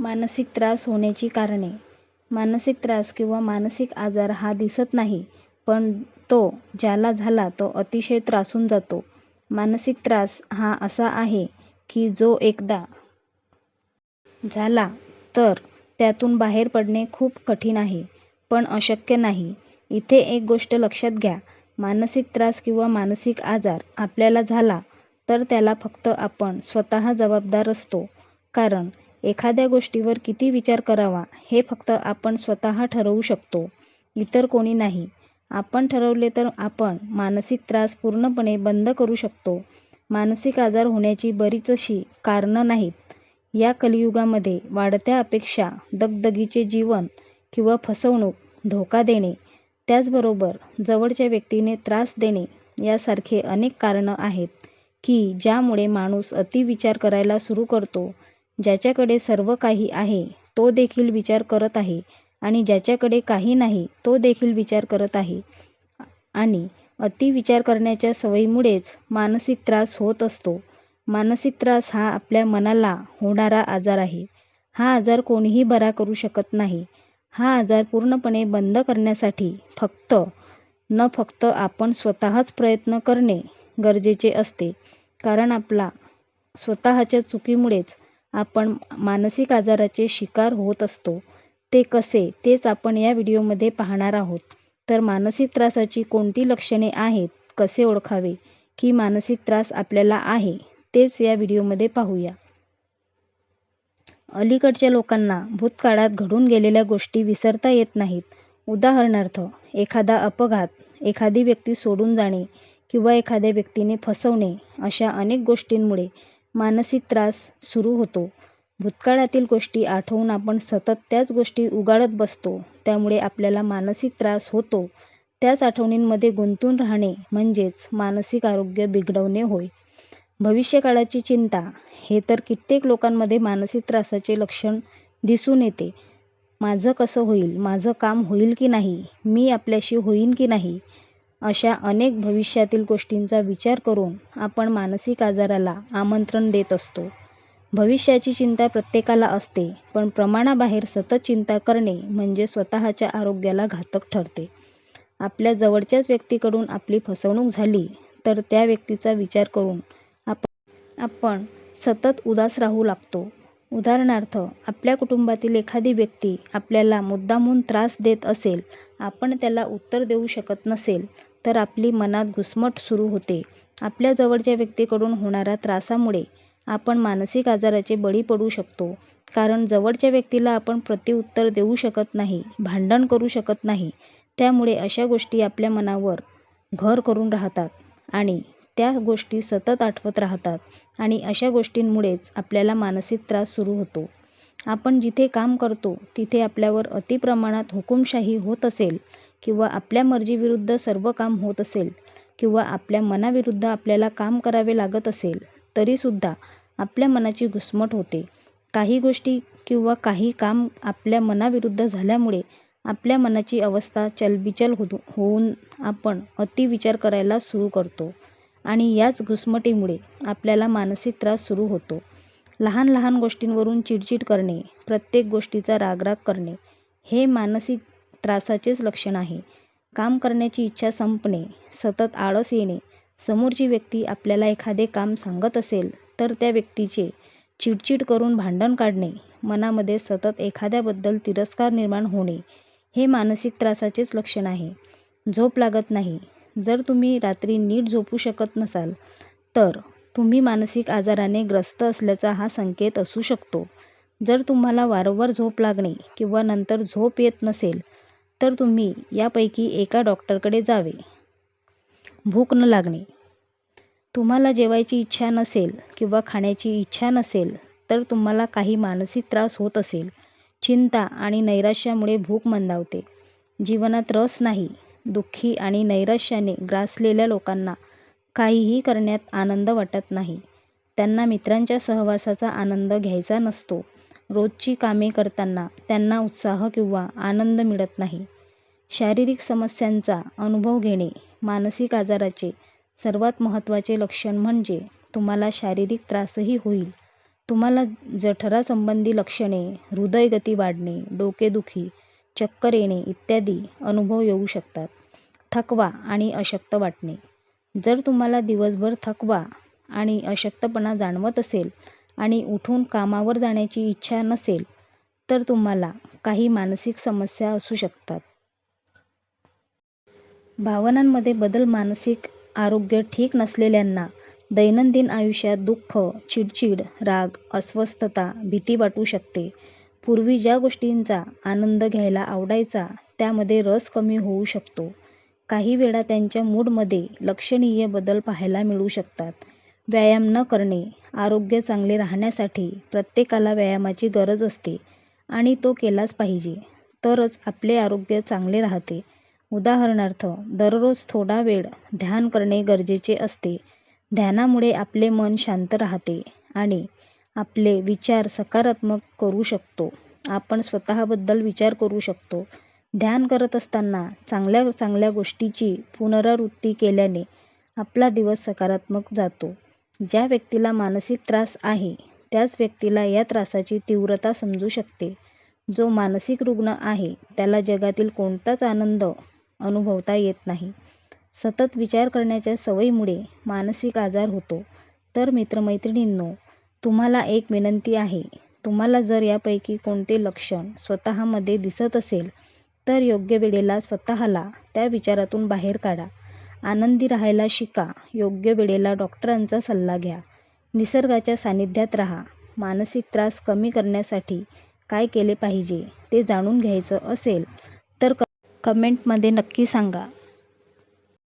मानसिक त्रास होण्याची कारणे मानसिक त्रास किंवा मानसिक आजार हा दिसत नाही पण तो ज्याला झाला तो अतिशय त्रासून जातो. मानसिक त्रास हा असा आहे की जो एकदा झाला तर त्यातून बाहेर पडणे खूप कठीण आहे पण अशक्य नाही. इथे एक गोष्ट लक्षात घ्या मानसिक त्रास किंवा मानसिक आजार आपल्याला झाला तर त्याला फक्त आपण स्वतः जबाबदार असतो. कारण एखाद्या गोष्टीवर किती विचार करावा हे फक्त आपण स्वतः ठरवू शकतो, इतर कोणी नाही. आपण ठरवले तर आपण मानसिक त्रास पूर्णपणे बंद करू शकतो. मानसिक आजार होण्याची बरीचशी कारणं नाहीत. या कलियुगामध्ये वाढत्या अपेक्षा, दगदगीचे जीवन किंवा फसवणूक, धोका देणे, त्याचबरोबर जवळच्या व्यक्तीने त्रास देणे यासारखे अनेक कारणं आहेत की ज्यामुळे माणूस अतिविचार करायला सुरू करतो. ज्याच्याकडे सर्व काही आहे तो देखील विचार करत आहे आणि ज्याच्याकडे काही नाही तो देखील विचार करत आहे आणि अति विचार करण्याच्या सवयीमुळेच मानसिक त्रास होत असतो. मानसिक त्रास हा आपल्या मनाला होणारा आजार आहे. हा आजार कोणीही बरा करू शकत नाही. हा आजार पूर्णपणे बंद करण्यासाठी फक्त न फक्त आपण स्वतःच प्रयत्न करणे गरजेचे असते. कारण आपला स्वतःच्या चुकीमुळेच आपण मानसिक आजाराचे शिकार होत असतो. ते कसे तेच आपण या व्हिडिओमध्ये पाहणार आहोत. तर मानसिक त्रासाची कोणती लक्षणे आहेत, कसे ओळखावे की मानसिक त्रास आपल्याला आहे तेच या व्हिडिओमध्ये पाहूया. अलीकडच्या लोकांना भूतकाळात घडून गेलेल्या गोष्टी विसरता येत नाहीत. उदाहरणार्थ एखादा अपघात, एखादी व्यक्ती सोडून जाणे किंवा एखाद्या व्यक्तीने फसवणे अशा अनेक गोष्टींमुळे मानसिक त्रास सुरू होतो. भूतकाळातील गोष्टी आठवून आपण सतत त्याच गोष्टी उगाळत बसतो त्यामुळे आपल्याला मानसिक त्रास होतो. त्याच आठवणींमध्ये गुंतून राहणे म्हणजेच मानसिक आरोग्य बिघडवणे होय. भविष्यकाळाची चिंता हे तर कित्येक लोकांमध्ये मानसिक त्रासाचे लक्षण दिसून येते. माझं कसं होईल, माझं काम होईल की नाही, मी आपल्याशी होईन की नाही अशा अनेक भविष्यातील गोष्टींचा विचार करून आपण मानसिक आजाराला आमंत्रण देत असतो. भविष्याची चिंता प्रत्येकाला असते पण प्रमाणाबाहेर सतत चिंता करणे म्हणजे स्वतःच्या आरोग्याला घातक ठरते. आपल्या जवळच्याच व्यक्तीकडून आपली फसवणूक झाली तर त्या व्यक्तीचा विचार करून आपण सतत उदास राहू लागतो. उदाहरणार्थ आपल्या कुटुंबातील एखादी व्यक्ती आपल्याला मुद्दामहून त्रास देत असेल, आपण त्याला उत्तर देऊ शकत नसेल तर आपली मनात घुसमट सुरू होते. आपल्या जवळच्या व्यक्तीकडून होणाऱ्या त्रासामुळे आपण मानसिक आजाराचे बळी पडू शकतो. कारण जवळच्या व्यक्तीला आपण प्रत्युत्तर देऊ शकत नाही, भांडण करू शकत नाही त्यामुळे अशा गोष्टी आपल्या मनावर घर करून राहतात आणि त्या गोष्टी सतत आठवत राहतात आणि अशा गोष्टींमुळेच आपल्याला मानसिक त्रास सुरू होतो. आपण जिथे काम करतो तिथे आपल्यावर अति प्रमाणात हुकूमशाही होत असेल किंवा आपल्या मर्जीविरुद्ध सर्व काम होत असेल किंवा आपल्या मनाविरुद्ध आपल्याला काम करावे लागत असेल तरीसुद्धा आपल्या मनाची घुसमट होते. काही गोष्टी किंवा काही काम आपल्या मनाविरुद्ध झाल्यामुळे आपल्या मनाची अवस्था चलबिचल होऊन आपण अति विचार करायला सुरू करतो आणि याच घुसमटीमुळे आपल्याला मानसिक त्रास सुरू होतो. लहान लहान गोष्टींवरून चिडचिड करणे, प्रत्येक गोष्टीचा रागराग करणे हे मानसिक त्रासाचेच लक्षण आहे. काम करण्याची इच्छा संपणे, सतत आळस येणे, समोरची व्यक्ती आपल्याला एखादे काम सांगत असेल तर त्या व्यक्तीचे चिडचिड करून भांडण काढणे, मनामध्ये सतत एखाद्याबद्दल तिरस्कार निर्माण होणे हे मानसिक त्रासाचेच लक्षण आहे. झोप लागत नाही, जर तुम्ही रात्री नीट झोपू शकत नसाल तर तुम्ही मानसिक आजाराने ग्रस्त असल्याचा हा संकेत असू शकतो. जर तुम्हाला वारंवार झोप लागणे किंवा नंतर झोप येत नसेल तर तुम्ही यापैकी एका डॉक्टरकडे जावे. भूक न लागणे, तुम्हाला जेवायची इच्छा नसेल किंवा खाण्याची इच्छा नसेल तर तुम्हाला काही मानसिक त्रास होत असेल. चिंता आणि नैराश्यामुळे भूक मंदावते, जीवनात रस नाही, दुःखी आणि नैराश्याने ग्रासलेल्या लोकांना काहीही करण्यात आनंद वाटत नाही. त्यांना मित्रांच्या सहवासाचा आनंद घ्यायचा नसतो. रोजची कामे करताना त्यांना उत्साह किंवा आनंद मिळत नाही. शारीरिक समस्यांचा अनुभव घेणे मानसिक आजाराचे सर्वात महत्त्वाचे लक्षण म्हणजे तुम्हाला शारीरिक त्रासही होईल. तुम्हाला जठरासंबंधी लक्षणे, हृदयगती वाढणे, डोकेदुखी, चक्कर येणे इत्यादी अनुभव येऊ शकतात. थकवा आणि अशक्त वाटणे. जर तुम्हाला दिवसभर थकवा आणि अशक्तपणा जाणवत असेल आणि उठून कामावर जाण्याची इच्छा नसेल, तर तुम्हाला काही मानसिक समस्या असू शकतात. भावनांमध्ये बदल मानसिक आरोग्य ठीक नसलेल्यांना दैनंदिन आयुष्यात दुःख, चिडचिड, राग, अस्वस्थता, भीती वाटू शकते. पूर्वी ज्या गोष्टींचा आनंद घ्यायला आवडायचा त्यामध्ये रस कमी होऊ शकतो. काही वेळा त्यांच्या मूडमध्ये लक्षणीय बदल पाहायला मिळू शकतात. व्यायाम न करणे. आरोग्य चांगले राहण्यासाठी प्रत्येकाला व्यायामाची गरज असते आणि तो केलाच पाहिजे, तरच आपले आरोग्य चांगले राहते. उदाहरणार्थ, दररोज थोडा वेळ ध्यान करणे गरजेचे असते. ध्यानामुळे आपले मन शांत राहते आणि आपले विचार सकारात्मक करू शकतो. आपण स्वतःबद्दल विचार करू शकतो. ध्यान करत असताना चांगल्या चांगल्या गोष्टीची पुनरावृत्ती केल्याने आपला दिवस सकारात्मक जातो. ज्या व्यक्तीला मानसिक त्रास आहे त्याच व्यक्तीला या त्रासाची तीव्रता समजू शकते. जो मानसिक रुग्ण आहे त्याला जगातील कोणताच आनंद अनुभवता येत नाही. सतत विचार करण्याच्या सवयीमुळे मानसिक आजार होतो. तर मित्रमैत्रिणींनो तुम्हाला एक विनंती आहे. तुम्हाला जर यापैकी कोणते लक्षण स्वतःमध्ये दिसत असेल तर योग्य वेळेला स्वतःला त्या विचारातून बाहेर काढा. आनंदी राहायला शिका. योग्य वेळेला डॉक्टरांचा सल्ला घ्या. निसर्गाच्या सानिध्यात राहा. मानसिक त्रास कमी करण्यासाठी काय केले पाहिजे ते जाणून घ्यायचं असेल तर क कमेंटमध्ये नक्की सांगा.